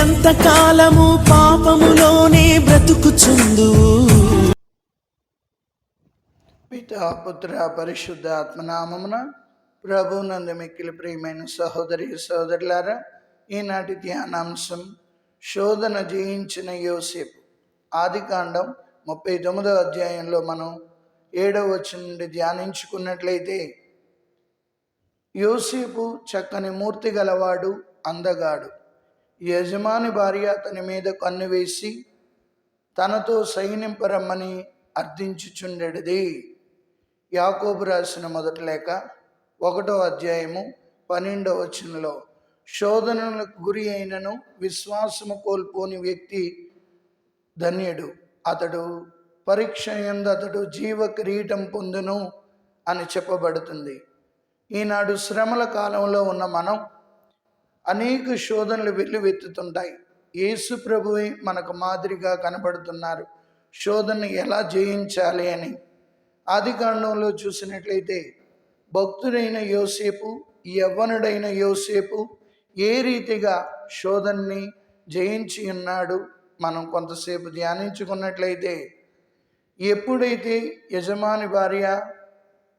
ఎంత కాలము పాపములోనే బ్రతుకుచుందు పితా పుత్ర పరిశుద్ధ ఆత్మనామమున ప్రభునందు మిక్కిలి ప్రియమైన సహోదరి సహోదరులారా ఈనాటి ధ్యానాంశం శోధన జయించిన యోసేపు. ఆది కాండం ముప్పై తొమ్మిదో అధ్యాయంలో మనం ఏడవ వచ్చి నుండి ధ్యానించుకున్నట్లయితే యోసేపు చక్కని మూర్తి గలవాడు అందగాడు. యజమాని భార్య అతని మీద కన్ను వేసి తనతో సైనింపరమ్మని అర్థించుచుండెడిది. యాకోబు రాసిన మొదటి లేఖ ఒకటో అధ్యాయము పన్నెండవ వచనంలో శోధనలకు గురి అయినను విశ్వాసము కోల్పోని వ్యక్తి ధన్యుడు. అతడు పరీక్ష ఎందు అతడు జీవ కిరీటం పొందును అని చెప్పబడుతుంది. ఈనాడు శ్రమల కాలంలో ఉన్న మనం అనేక శోధనలు వెల్లువెత్తుతుంటాయి యేసు ప్రభువే మనకు మాదిరిగా కనబడుతున్నారు. శోధనను ఎలా జయించాలి అని. ఆది కాండంలో చూసినట్లయితే భక్తుడైన యోసేపు యవ్వనుడైన యోసేపు ఏ రీతిగా శోధనని జయించి ఉన్నాడు మనం కొంతసేపు ధ్యానించుకున్నట్లయితే ఎప్పుడైతే యజమాని భార్య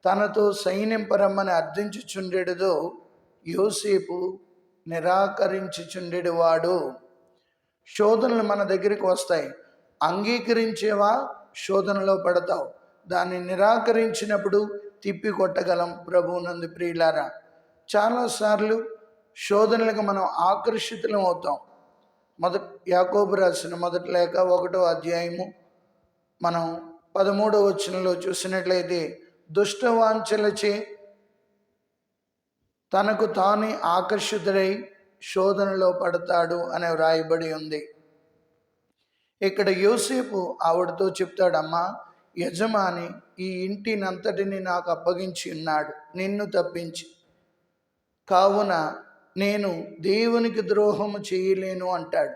తనతో సైన్యం పరమ్మని అర్థించుచుండెడుదో యోసేపు నిరాకరించుచుండెడువాడు. శోధనలు మన దగ్గరికి వస్తాయి. అంగీకరించేవా? శోధనలో పడతావు. దాన్ని నిరాకరించినప్పుడు తిప్పి కొట్టగలం ప్రభువునందు ప్రియులారా. చాలాసార్లు శోధనలకు మనం ఆకర్షితులం అవుతాం. మొదటి యాకోబు రాసిన మొదటి లేక ఒకటో అధ్యాయము మనం పదమూడవ వచనంలో చూసినట్లయితే దుష్టవాంఛలచే తనకు తానే ఆకర్షితుడై శోధనలో పడతాడు అని వ్రాయబడి ఉంది. ఇక్కడ యోసేపు ఆవిడతో చెప్తాడమ్మా యజమాని ఈ ఇంటినంతటిని నాకు అప్పగించి ఉన్నాడు నిన్ను తప్పించి. కావున నేను దేవునికి ద్రోహము చేయలేను అంటాడు.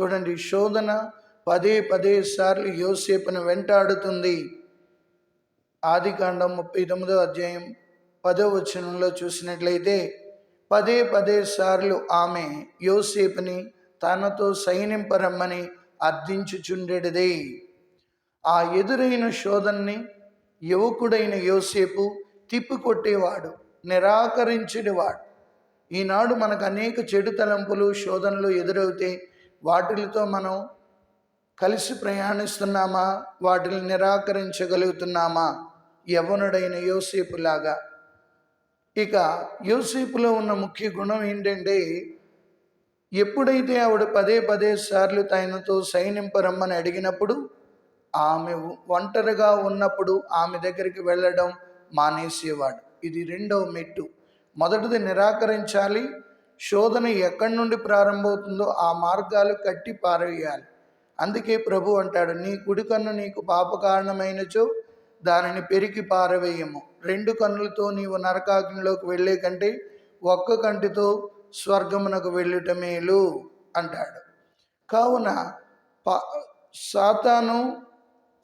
చూడండి శోధన పదే పదే సార్లు యోసేపును వెంటాడుతుంది. ఆదికాండం ముప్పై తొమ్మిదో అధ్యాయం పదో వచనంలో చూసినట్లయితే పదే పదే సార్లు ఆమె యోసేపుని తనతో సైనింపరమ్మని అర్థించుచుండెడిదే. ఆ ఎదురైన శోధన్ని యువకుడైన యోసేపు తిప్పికొట్టేవాడు నిరాకరించేవాడు ఈనాడు మనకు అనేక చెడు తలంపులు శోధనలు ఎదురవుతే వాటిలతో మనం కలిసి ప్రయాణిస్తున్నామా? వాటిని నిరాకరించగలుగుతున్నామా? యవనుడైన యోసేపులాగా ఇక యోసేపులో ఉన్న ముఖ్య గుణం ఏంటంటే ఎప్పుడైతే ఆవిడ పదే పదే సార్లు తనతో సైనింపరమ్మని అడిగినప్పుడు ఆమె ఒంటరిగా ఉన్నప్పుడు ఆమె దగ్గరికి వెళ్ళడం మానేసేవాడు. ఇది రెండవ మెట్టు. మొదటిది నిరాకరించాలి. శోధన ఎక్కడి నుండి ప్రారంభమవుతుందో ఆ మార్గాలు కట్టి పారేయాలి. అందుకే ప్రభు అంటాడు నీ కుడికన్ను నీకు పాప కారణమైనచో దానిని పెరికి పారవేయము. రెండు కన్నులతో నీవు నరకాగ్నిలోకి వెళ్ళే కంటే ఒక్క కంటితో స్వర్గమునకు వెళ్ళుట మేలు అంటాడు. కావున పా సాతాను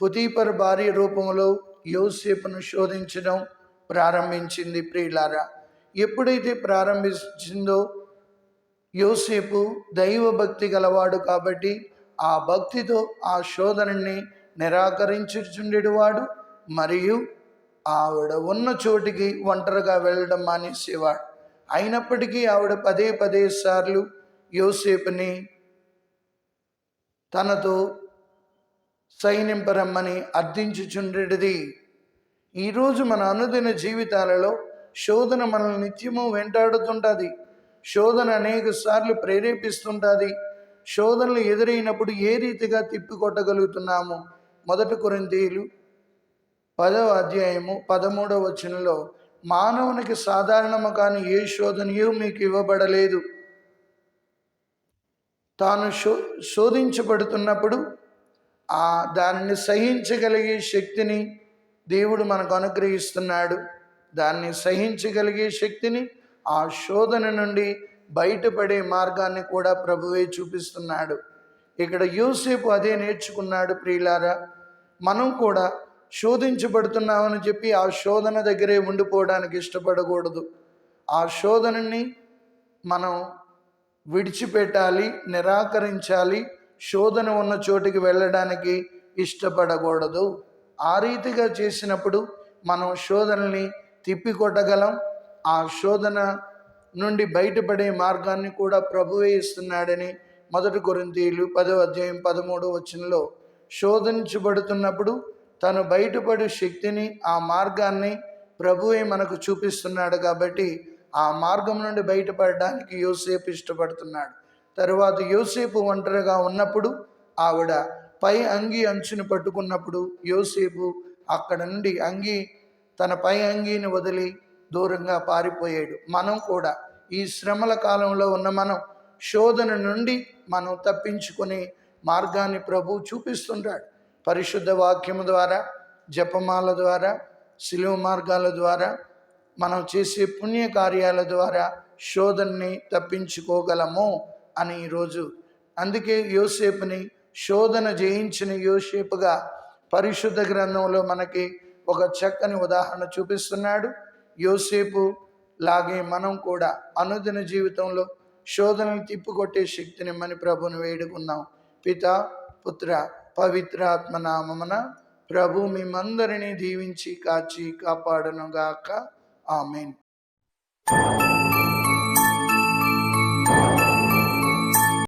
పుతీపర్ భార్య రూపంలో యోసేపును శోధించడం ప్రారంభించింది ప్రియులారా. ఎప్పుడైతే ప్రారంభించిందో యోసేపు దైవభక్తి గలవాడు కాబట్టి ఆ భక్తితో ఆ శోధనని నిరాకరించుచుండేవాడు మరియు ఆవిడ ఉన్న చోటికి ఒంటరిగా వెళ్ళడం మానేసేవాడు. అయినప్పటికీ ఆవిడ పదే పదే సార్లు యోసేపుని తనతో సైనింపరమ్మని అర్థించుచుండేది ఈరోజు మన అనుదిన జీవితాలలో శోధన మనల్ని నిత్యము వెంటాడుతుంటుంది. శోధన అనేక సార్లు ప్రేరేపిస్తుంటుంది. శోధనలు ఎదురైనప్పుడు ఏ రీతిగా తిప్పికొట్టగలుగుతున్నాము? మొదటి కొరింతీయులు పదవ అధ్యాయము పదమూడవ వచనంలో మానవునికి సాధారణము కాని ఏ శోధనయు మీకు ఇవ్వబడలేదు. తాను శో శోధించబడుతున్నప్పుడు ఆ దానిని సహించగలిగే శక్తిని దేవుడు మనకు అనుగ్రహిస్తున్నాడు. దాన్ని సహించగలిగే శక్తిని ఆ శోధన నుండి బయటపడే మార్గాన్ని కూడా ప్రభువే చూపిస్తున్నాడు. ఇక్కడ యూసేపు అదే నేర్చుకున్నాడు ప్రియులారా మనం కూడా శోధించబడుతున్నామని చెప్పి ఆ శోధన దగ్గరే ఉండిపోవడానికి ఇష్టపడకూడదు. ఆ శోధనని మనం విడిచిపెట్టాలి నిరాకరించాలి శోధన ఉన్న చోటికి వెళ్ళడానికి ఇష్టపడకూడదు. ఆ రీతిగా చేసినప్పుడు మనం శోధనల్ని తిప్పికొట్టగలం. ఆ శోధన నుండి బయటపడే మార్గాన్ని కూడా ప్రభువే ఇస్తున్నాడని మొదటి కొరింతీయులు పదో అధ్యాయం పదమూడో వచనంలో శోధించబడుతున్నప్పుడు తను బయటపడే శక్తిని ఆ మార్గాన్ని ప్రభువే మనకు చూపిస్తున్నాడు కాబట్టి ఆ మార్గం నుండి బయటపడడానికి యోసేపు ఇష్టపడుతున్నాడు. తరువాత యోసేపు ఒంటరిగా ఉన్నప్పుడు ఆవిడ పై అంగి అంచుని పట్టుకున్నప్పుడు యోసేపు అక్కడ నుండి అంగి తన పై అంగీని వదిలి దూరంగా పారిపోయాడు. మనం కూడా ఈ శ్రమల కాలంలో ఉన్న మనం శోధన నుండి మనం తప్పించుకునే మార్గాన్ని ప్రభు చూపిస్తుంటాడు. పరిశుద్ధ వాక్యము ద్వారా జపమాల ద్వారా శిలువ మార్గాల ద్వారా మనం చేసే పుణ్య కార్యాల ద్వారా శోధనని తప్పించుకోగలము అని ఈరోజు. అందుకే యోసేపుని శోధన జయించిన యోసేపుగా పరిశుద్ధ గ్రంథంలో మనకి ఒక చక్కని ఉదాహరణ చూపిస్తున్నాడు. యోసేపు లాగే మనం కూడా అనుదిన జీవితంలో శోధనను తిప్పికొట్టే శక్తిని మన ప్రభుని వేడుకున్నాం పిత పుత్ర పవిత్రాత్మ నామమున ప్రభు మిమ్మందరినీ దీవించి కాచి కాపాడనుగాక. ఆమెన్.